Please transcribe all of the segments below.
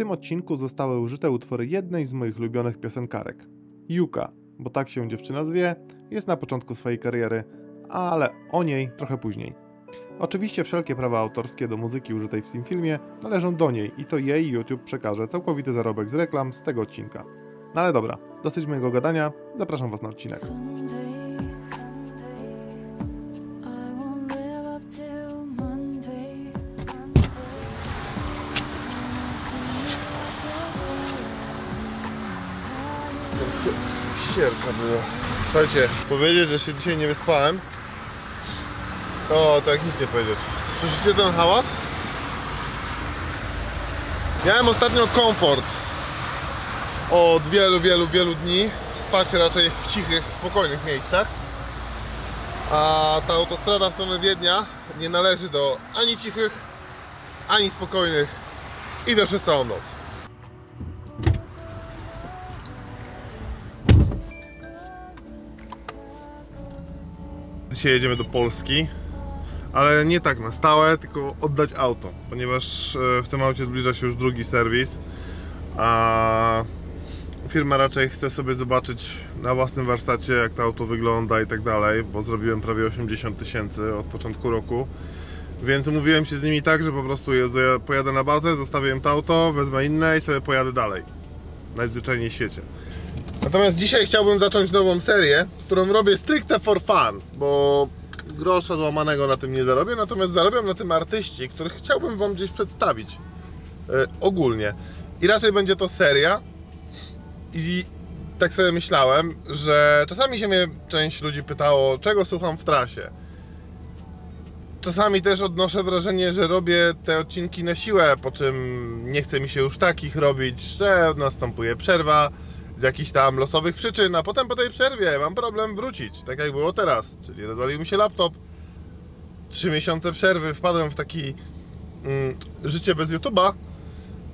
tym odcinku zostały użyte utwory jednej z moich ulubionych piosenkarek. Yuka, bo tak się dziewczyna zwie, jest na początku swojej kariery, ale o niej trochę później. Oczywiście wszelkie prawa autorskie do muzyki użytej w tym filmie należą do niej i to jej YouTube przekaże całkowity zarobek z reklam z tego odcinka. No ale dobra, dosyć mojego gadania, zapraszam Was na odcinek. Ścierka była. Słuchajcie, powiedzieć, że się dzisiaj nie wyspałem, to tak nic nie powiedzieć. Słyszycie ten hałas? Miałem ostatnio komfort od wielu, wielu, wielu dni. Spać raczej w cichych, spokojnych miejscach. A ta autostrada w stronę Wiednia nie należy do ani cichych, ani spokojnych. Idę przez całą noc. Dzisiaj jedziemy do Polski, ale nie tak na stałe, tylko oddać auto, ponieważ e, w tym aucie zbliża się już drugi serwis, a firma raczej chce sobie zobaczyć na własnym warsztacie, jak to auto wygląda i tak dalej, bo zrobiłem prawie 80 tysięcy od początku roku. Więc umówiłem się z nimi tak, że po prostu pojadę na bazę, zostawię im to auto, wezmę inne i sobie pojadę dalej. Najzwyczajniej w świecie. Natomiast dzisiaj chciałbym zacząć nową serię, którą robię stricte for fun, bo grosza złamanego na tym nie zarobię, natomiast zarabiam na tym artyści, których chciałbym Wam gdzieś przedstawić e, ogólnie. I raczej będzie to seria. I tak sobie myślałem, że czasami się mnie część ludzi pytało, czego słucham w trasie. Czasami też odnoszę wrażenie, że robię te odcinki na siłę, po czym nie chce mi się już takich robić, że następuje przerwa z jakichś tam losowych przyczyn, a potem po tej przerwie mam problem wrócić, tak jak było teraz, czyli rozwalił mi się laptop, trzy miesiące przerwy, wpadłem w taki mm, życie bez YouTube'a,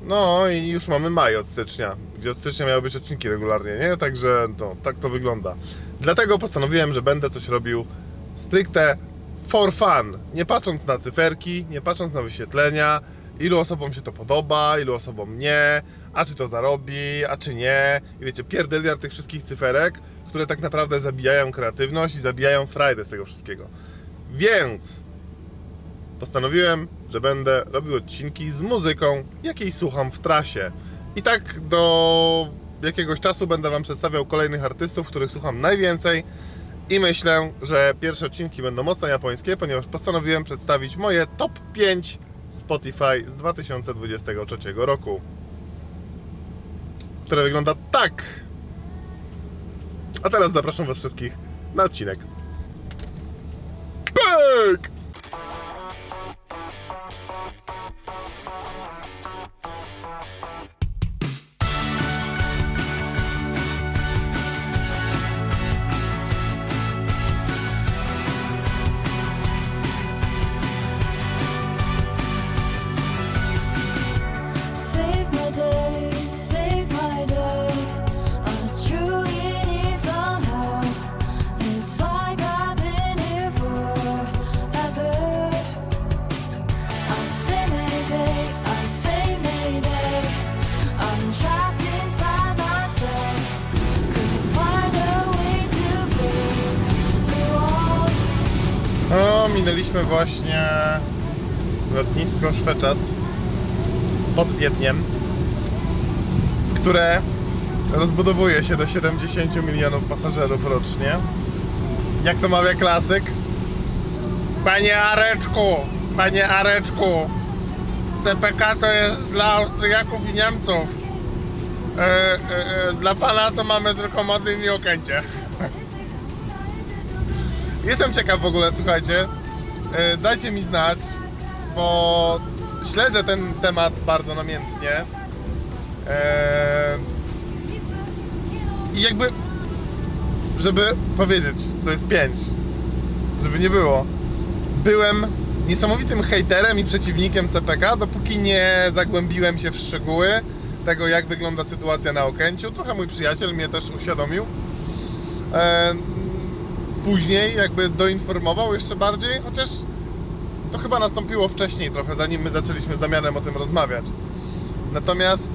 no i już mamy maj od stycznia, gdzie od stycznia miały być odcinki regularnie, nie? Także no, tak to wygląda. Dlatego postanowiłem, że będę coś robił stricte for fun, nie patrząc na cyferki, nie patrząc na wyświetlenia, ilu osobom się to podoba, ilu osobom nie, a czy to zarobi, a czy nie. I wiecie, pierdeliard tych wszystkich cyferek, które tak naprawdę zabijają kreatywność i zabijają frajdę z tego wszystkiego. Więc postanowiłem, że będę robił odcinki z muzyką, jakiej słucham w trasie. I tak do jakiegoś czasu będę Wam przedstawiał kolejnych artystów, których słucham najwięcej. I myślę, że pierwsze odcinki będą mocno japońskie, ponieważ postanowiłem przedstawić moje top 5 Spotify z 2023 roku. Które wygląda tak. A teraz zapraszam Was wszystkich na odcinek. Pyk! Minęliśmy właśnie lotnisko Szweczat pod Wiedniem, które rozbudowuje się do 70 milionów pasażerów rocznie. Jak to mawia klasyk? Panie Areczku, panie Areczku, CPK to jest dla Austriaków i Niemców. E, e, e, dla pana to mamy tylko Modlin i Okęcie. Jestem ciekaw w ogóle, słuchajcie. E, Dajcie mi znać, bo śledzę ten temat bardzo namiętnie. E, I jakby, żeby powiedzieć, to jest 5, żeby nie było. Byłem niesamowitym hejterem i przeciwnikiem CPK, dopóki nie zagłębiłem się w szczegóły tego, jak wygląda sytuacja na Okęciu. Trochę mój przyjaciel mnie też uświadomił. E, później jakby doinformował jeszcze bardziej, chociaż to chyba nastąpiło wcześniej trochę, zanim my zaczęliśmy z Damianem o tym rozmawiać. Natomiast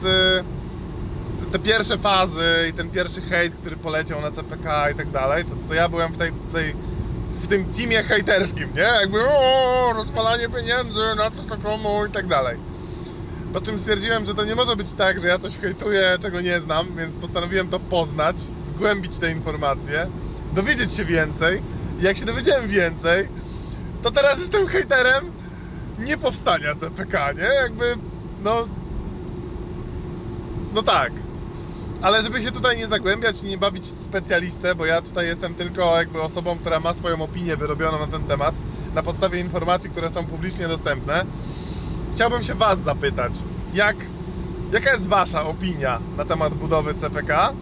y, te pierwsze fazy i ten pierwszy hejt, który poleciał na CPK i tak dalej, to, to ja byłem w tej, w tej w tym teamie hejterskim, nie? Jakby o, rozwalanie pieniędzy, na co to komu i tak dalej. Po czym stwierdziłem, że to nie może być tak, że ja coś hejtuję, czego nie znam, więc postanowiłem to poznać, zgłębić te informacje, dowiedzieć się więcej. Jak się dowiedziałem więcej, to teraz jestem hejterem nie powstania CPK, nie? Jakby, no... No tak. Ale żeby się tutaj nie zagłębiać i nie bawić specjalistę, bo ja tutaj jestem tylko jakby osobą, która ma swoją opinię wyrobioną na ten temat, na podstawie informacji, które są publicznie dostępne, chciałbym się Was zapytać, jak, jaka jest Wasza opinia na temat budowy CPK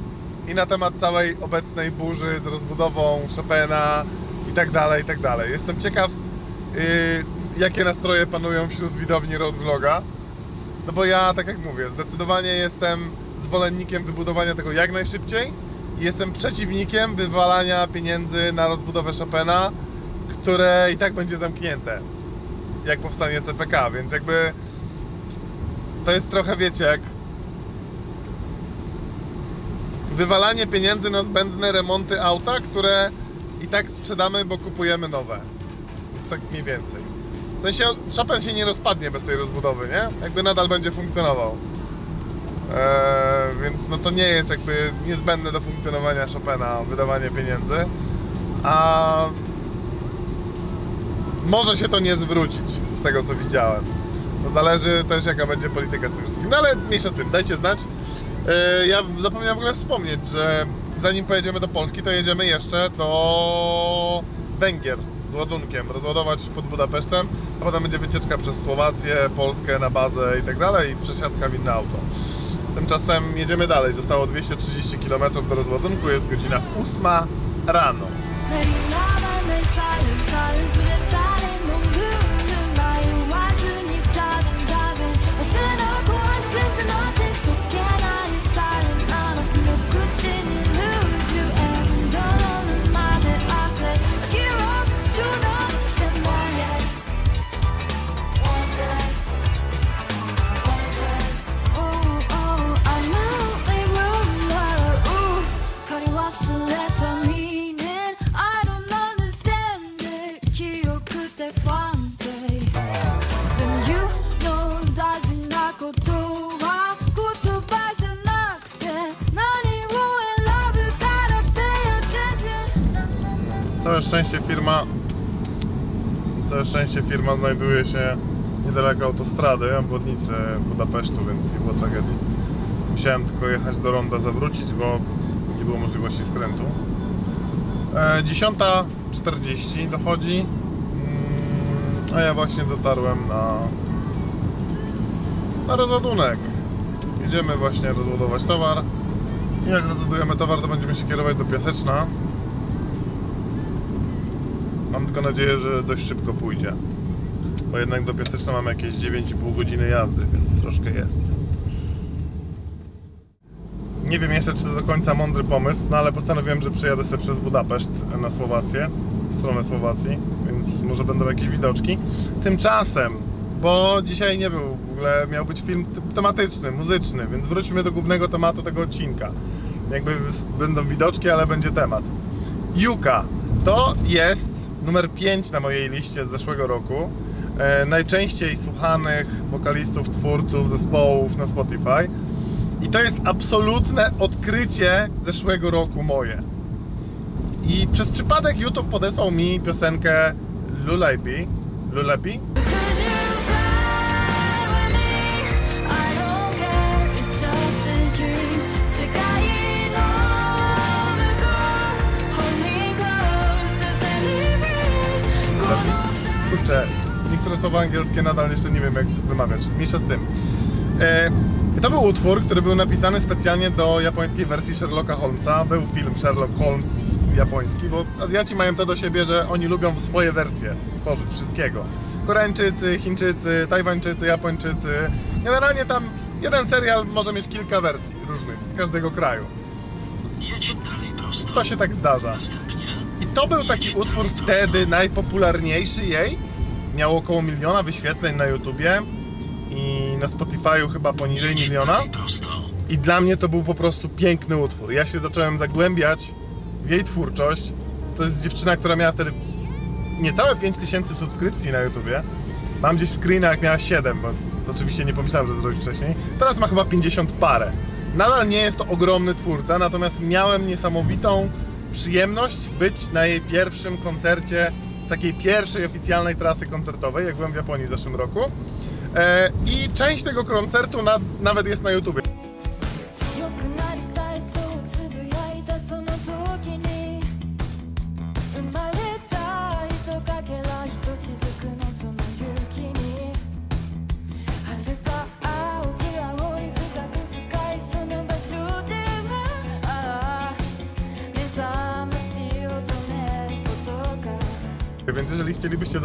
i na temat całej obecnej burzy z rozbudową Chopina i tak dalej, i tak dalej. Jestem ciekaw, yy, jakie nastroje panują wśród widowni Road Vloga, no bo ja, tak jak mówię, zdecydowanie jestem zwolennikiem wybudowania tego jak najszybciej. I jestem przeciwnikiem wywalania pieniędzy na rozbudowę Chopina, które i tak będzie zamknięte, jak powstanie CPK, więc jakby to jest trochę, wiecie, jak wywalanie pieniędzy na zbędne remonty auta, które i tak sprzedamy, bo kupujemy nowe. Tak mniej więcej. W sensie Chopin się nie rozpadnie bez tej rozbudowy, nie? Jakby nadal będzie funkcjonował. Eee, więc no to nie jest jakby niezbędne do funkcjonowania Chopina wydawanie pieniędzy. A może się to nie zwrócić z tego co widziałem. To zależy też jaka będzie polityka z tym wszystkim. No ale mniejsza z tym, dajcie znać. Eee, ja zapomniałem w ogóle wspomnieć, że zanim pojedziemy do Polski, to jedziemy jeszcze do Węgier z ładunkiem, rozładować pod Budapesztem, a potem będzie wycieczka przez Słowację, Polskę na bazę i tak dalej, i przesiadka w auto. Tymczasem jedziemy dalej, zostało 230 km do rozładunku, jest godzina 8 rano. Szczęście firma Całe szczęście firma znajduje się niedaleko autostrady, obwodnicy Budapesztu, więc nie było tragedii. Musiałem tylko jechać do ronda, zawrócić, bo nie było możliwości skrętu. E, 10.40 dochodzi, mm, a ja właśnie dotarłem na, na rozładunek. Jedziemy właśnie rozładować towar. I jak rozładujemy towar, to będziemy się kierować do Piaseczna. Mam tylko nadzieję, że dość szybko pójdzie. Bo jednak do Piaseczna mamy jakieś 9,5 godziny jazdy, więc troszkę jest. Nie wiem jeszcze, czy to do końca mądry pomysł, no ale postanowiłem, że przejadę sobie przez Budapeszt na Słowację, w stronę Słowacji, więc może będą jakieś widoczki. Tymczasem, bo dzisiaj nie był, w ogóle miał być film te- tematyczny, muzyczny, więc wróćmy do głównego tematu tego odcinka. Jakby będą widoczki, ale będzie temat. Yuka to jest numer 5 na mojej liście z zeszłego roku. E, najczęściej słuchanych wokalistów, twórców, zespołów na Spotify. I to jest absolutne odkrycie zeszłego roku moje. I przez przypadek YouTube podesłał mi piosenkę Lullaby. Lullaby? Kurczę, niektóre słowa angielskie nadal jeszcze nie wiem jak wymawiać. Mniejsza z tym. E, to był utwór, który był napisany specjalnie do japońskiej wersji Sherlocka Holmesa. Był film Sherlock Holmes japoński, bo Azjaci mają to do siebie, że oni lubią swoje wersje tworzyć wszystkiego. Koreańczycy, Chińczycy, Tajwańczycy, Japończycy. Generalnie tam jeden serial może mieć kilka wersji różnych z każdego kraju. Jedź dalej prosto. To się tak zdarza. Następnie to był taki utwór wtedy najpopularniejszy jej. Miał około miliona wyświetleń na YouTubie. i na Spotify'u chyba poniżej miliona. I dla mnie to był po prostu piękny utwór. Ja się zacząłem zagłębiać w jej twórczość. To jest dziewczyna, która miała wtedy niecałe 5000 subskrypcji na YouTubie. Mam gdzieś screena jak miała 7, bo oczywiście nie pomyślałem, że to zrobić wcześniej. Teraz ma chyba 50 parę. Nadal nie jest to ogromny twórca, natomiast miałem niesamowitą przyjemność być na jej pierwszym koncercie z takiej pierwszej oficjalnej trasy koncertowej, jak byłem w Japonii w zeszłym roku. E, I część tego koncertu na, nawet jest na YouTubie.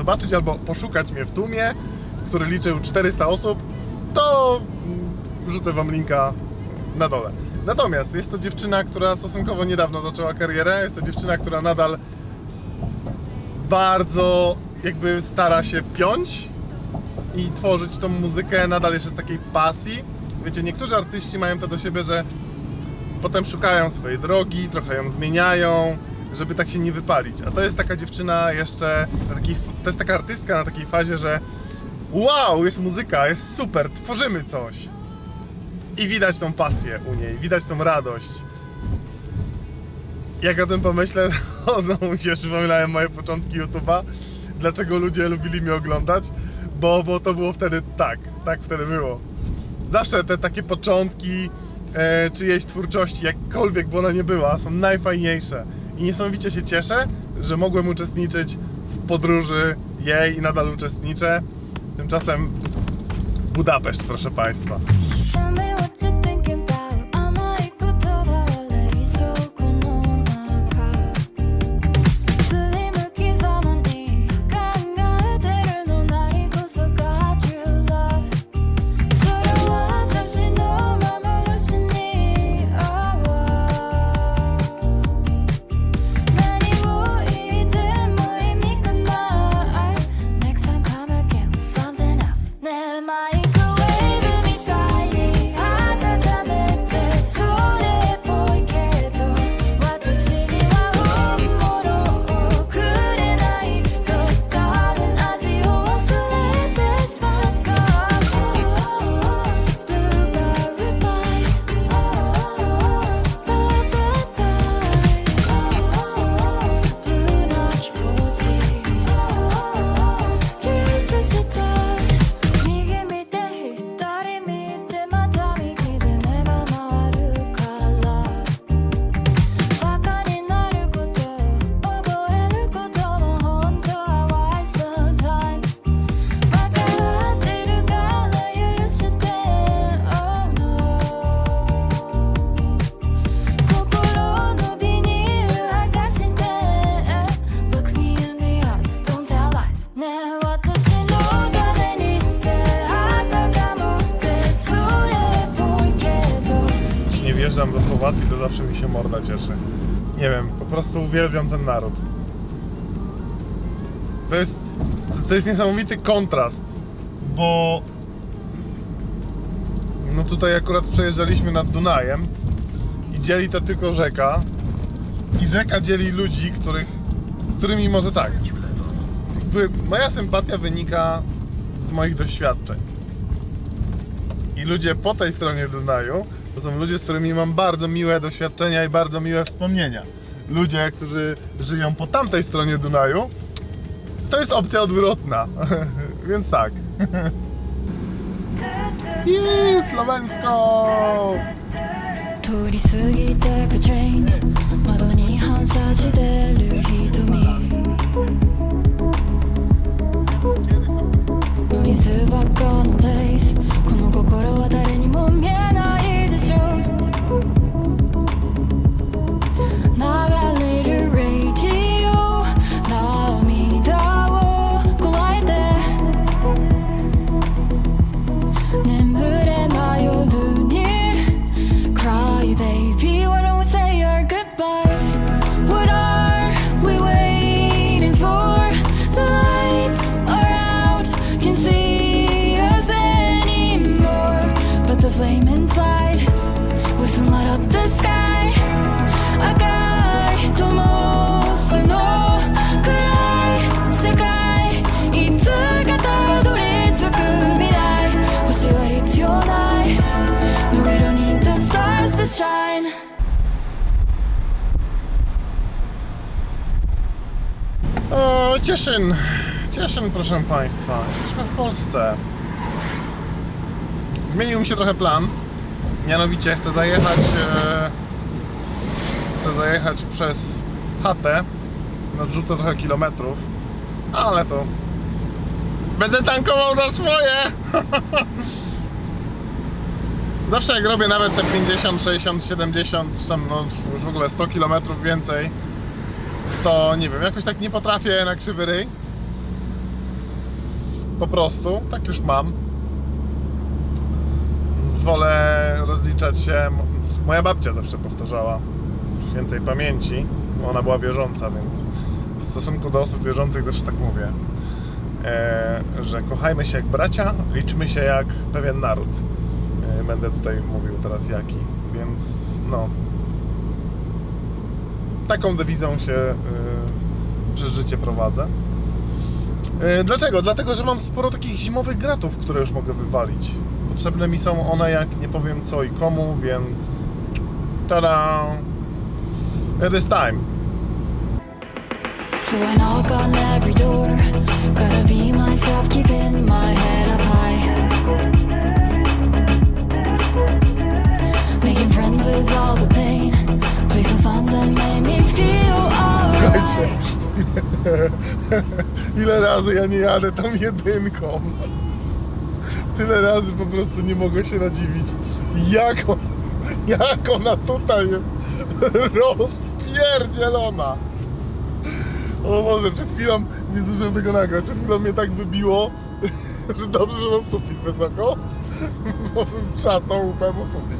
Zobaczyć albo poszukać mnie w tłumie, który liczył 400 osób, to mm, wrzucę wam linka na dole. Natomiast jest to dziewczyna, która stosunkowo niedawno zaczęła karierę. Jest to dziewczyna, która nadal bardzo jakby stara się piąć i tworzyć tą muzykę nadal jeszcze z takiej pasji. Wiecie, niektórzy artyści mają to do siebie, że potem szukają swojej drogi, trochę ją zmieniają, żeby tak się nie wypalić. A to jest taka dziewczyna jeszcze, na takiej, to jest taka artystka na takiej fazie, że wow, jest muzyka, jest super, tworzymy coś. I widać tą pasję u niej, widać tą radość. Jak o tym pomyślę, to znowu mi się przypominają moje początki YouTube'a. Dlaczego ludzie lubili mnie oglądać? Bo, bo to było wtedy tak, tak wtedy było. Zawsze te takie początki e, czyjejś twórczości, jakkolwiek by ona nie była, są najfajniejsze. I niesamowicie się cieszę, że mogłem uczestniczyć w podróży jej i nadal uczestniczę. Tymczasem Budapeszt, proszę Państwa. Wjeżdżam do Słowacji, to zawsze mi się morda cieszy. Nie wiem, po prostu uwielbiam ten naród. To jest, to jest niesamowity kontrast, bo no tutaj akurat przejeżdżaliśmy nad Dunajem i dzieli to tylko rzeka i rzeka dzieli ludzi, których, z którymi może tak. Moja sympatia wynika z moich doświadczeń. I ludzie po tej stronie Dunaju to są ludzie, z którymi mam bardzo miłe doświadczenia i bardzo miłe wspomnienia. Ludzie, którzy żyją po tamtej stronie Dunaju, to jest opcja odwrotna. Więc tak. Jest Słowensko! 通り過ぎてく chains 窓に反射してる瞳ノイズばっかの days こ イ Cieszyn. Cieszyn, proszę Państwa. Jesteśmy w Polsce. Zmienił mi się trochę plan. Mianowicie chcę zajechać. E, chcę zajechać przez chatę. Nadrzucę trochę kilometrów. Ale to. Będę tankował za swoje! Zawsze jak robię nawet te 50, 60, 70, czy tam no, już w ogóle 100 km więcej, to nie wiem, jakoś tak nie potrafię na krzywy ryj. Po prostu, tak już mam. Zwolę rozliczać się. Moja babcia zawsze powtarzała świętej pamięci. bo Ona była wierząca, więc w stosunku do osób wierzących zawsze tak mówię. E, że kochajmy się jak bracia, liczmy się jak pewien naród. E, będę tutaj mówił teraz jaki, więc no, taką dewizą się y, przez życie prowadzę. Y, dlaczego? Dlatego, że mam sporo takich zimowych gratów, które już mogę wywalić. Potrzebne mi są one jak nie powiem co i komu, więc tada! It is time. So I knock on every door. Gotta be myself, keeping my head up high. Making friends with all the pain. Słuchajcie, ile razy ja nie jadę tą jedynką. Tyle razy po prostu nie mogę się nadziwić. Jak, on, jak ona tutaj jest rozpierdzielona. O Boże, przed chwilą nie zdążyłem tego nagrać. Przed chwilą mnie tak wybiło, że dobrze, że mam sufit wysoko, bo bym trzasnął łupem o sufit.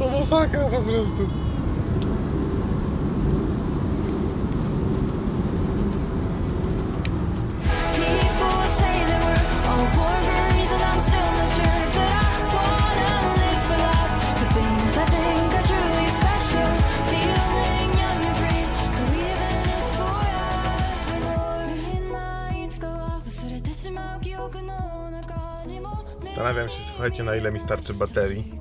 O masakra po prostu. Zastanawiam się, słuchajcie, na ile mi starczy baterii.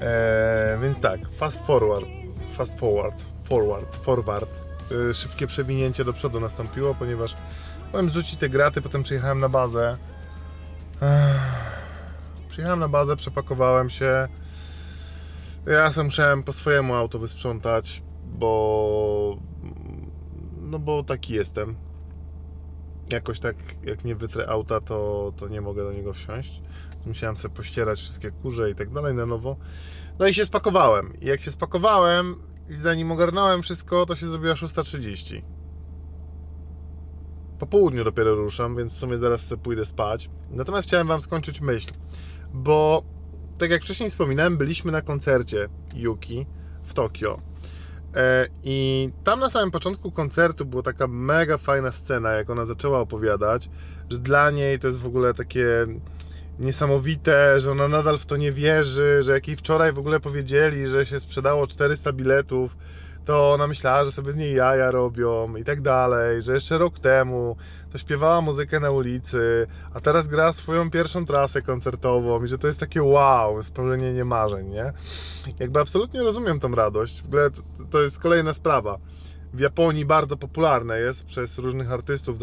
Eee, więc tak, fast forward, fast forward, forward, forward. Yy, szybkie przewinięcie do przodu nastąpiło, ponieważ miałem zrzucić te graty, potem przyjechałem na bazę. Ech, przyjechałem na bazę, przepakowałem się. Ja sam musiałem po swojemu auto wysprzątać, bo no bo taki jestem. Jakoś tak, jak nie wytrę auta, to, to nie mogę do niego wsiąść. Musiałem sobie pościerać wszystkie kurze i tak dalej na nowo. No i się spakowałem. I jak się spakowałem i zanim ogarnąłem wszystko, to się zrobiła 6.30. Po południu dopiero ruszam, więc w sumie zaraz sobie pójdę spać. Natomiast chciałem Wam skończyć myśl, bo tak jak wcześniej wspominałem, byliśmy na koncercie Yuki w Tokio. E, I tam na samym początku koncertu była taka mega fajna scena, jak ona zaczęła opowiadać, że dla niej to jest w ogóle takie niesamowite, że ona nadal w to nie wierzy, że jak jej wczoraj w ogóle powiedzieli, że się sprzedało 400 biletów, to ona myślała, że sobie z niej jaja robią i tak dalej, że jeszcze rok temu to śpiewała muzykę na ulicy, a teraz gra swoją pierwszą trasę koncertową i że to jest takie wow, spełnienie marzeń, nie? Jakby absolutnie rozumiem tą radość. W ogóle to, to jest kolejna sprawa. W Japonii bardzo popularne jest przez różnych artystów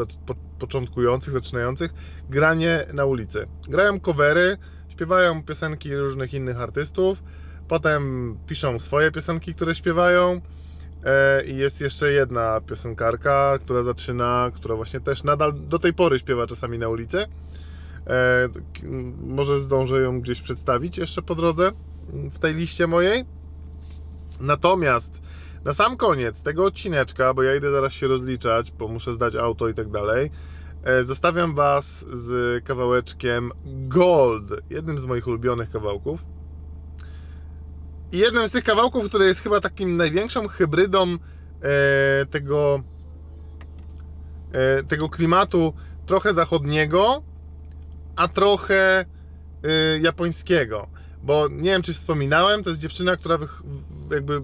początkujących, zaczynających granie na ulicy. Grają covery, śpiewają piosenki różnych innych artystów, potem piszą swoje piosenki, które śpiewają. E, I jest jeszcze jedna piosenkarka, która zaczyna, która właśnie też nadal do tej pory śpiewa czasami na ulicy. E, może zdążę ją gdzieś przedstawić jeszcze po drodze w tej liście mojej. Natomiast na sam koniec tego odcineczka, bo ja idę zaraz się rozliczać, bo muszę zdać auto i tak dalej, e, zostawiam Was z kawałeczkiem Gold, jednym z moich ulubionych kawałków. I jednym z tych kawałków, który jest chyba takim największą hybrydą e, tego, e, tego klimatu trochę zachodniego, a trochę japońskiego. Bo nie wiem, czy wspominałem, to jest dziewczyna, która jakby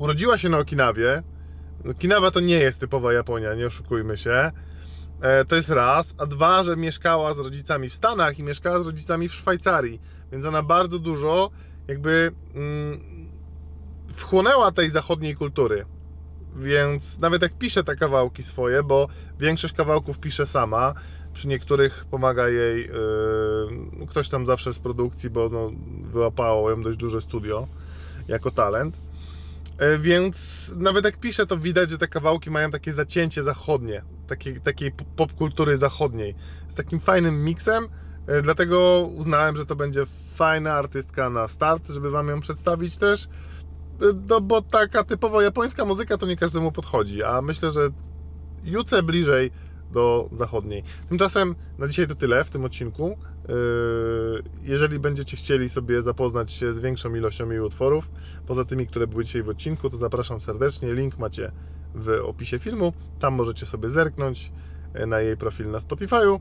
urodziła się na Okinawie. Okinawa to nie jest typowa Japonia, nie oszukujmy się. E, to jest raz, a dwa, że mieszkała z rodzicami w Stanach i mieszkała z rodzicami w Szwajcarii, więc ona bardzo dużo jakby mm, wchłonęła tej zachodniej kultury. Więc nawet jak pisze te kawałki swoje, bo większość kawałków pisze sama, przy niektórych pomaga jej yy, ktoś tam zawsze z produkcji, bo no, wyłapało ją dość duże studio jako talent. E, Więc nawet jak piszę, to widać, że te kawałki mają takie zacięcie zachodnie, takiej, takiej pop- popkultury zachodniej, z takim fajnym miksem. e, Dlatego uznałem, że to będzie fajna artystka na start, żeby Wam ją przedstawić też. E, No bo taka typowo japońska muzyka to nie każdemu podchodzi, a myślę, że Juce bliżej do zachodniej. Tymczasem na dzisiaj to tyle w tym odcinku. Yy, Jeżeli będziecie chcieli sobie zapoznać się z większą ilością jej utworów, poza tymi, które były dzisiaj w odcinku, to zapraszam serdecznie. Link macie w opisie filmu. Tam możecie sobie zerknąć e, na jej profil na Spotify'u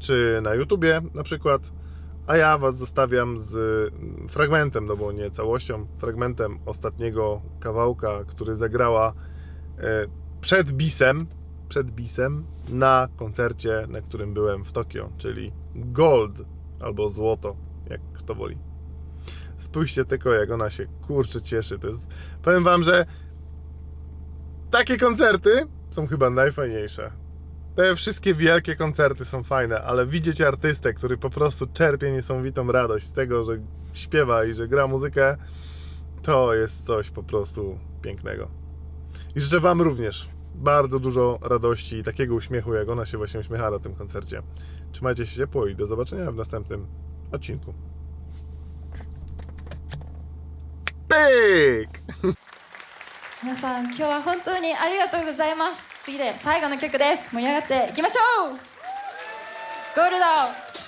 czy na YouTubie na przykład. A ja Was zostawiam z mm, fragmentem, no bo nie całością, fragmentem ostatniego kawałka, który zagrała e, przed bisem, przed bisem na koncercie, na którym byłem w Tokio, czyli Gold albo Złoto, jak kto woli. Spójrzcie tylko, jak ona się kurczę cieszy. To jest... Powiem Wam, że takie koncerty są chyba najfajniejsze. Te wszystkie wielkie koncerty są fajne, ale widzieć artystę, który po prostu czerpie niesamowitą radość z tego, że śpiewa i że gra muzykę, to jest coś po prostu pięknego. I życzę Wam również bardzo dużo radości i takiego uśmiechu, jak ona się właśnie uśmiecha na tym koncercie. Trzymajcie się ciepło i do zobaczenia w następnym odcinku. Pyk! 皆さん今日は本当にありがとうございます次で最後の曲です盛り上がっていきましょうゴールド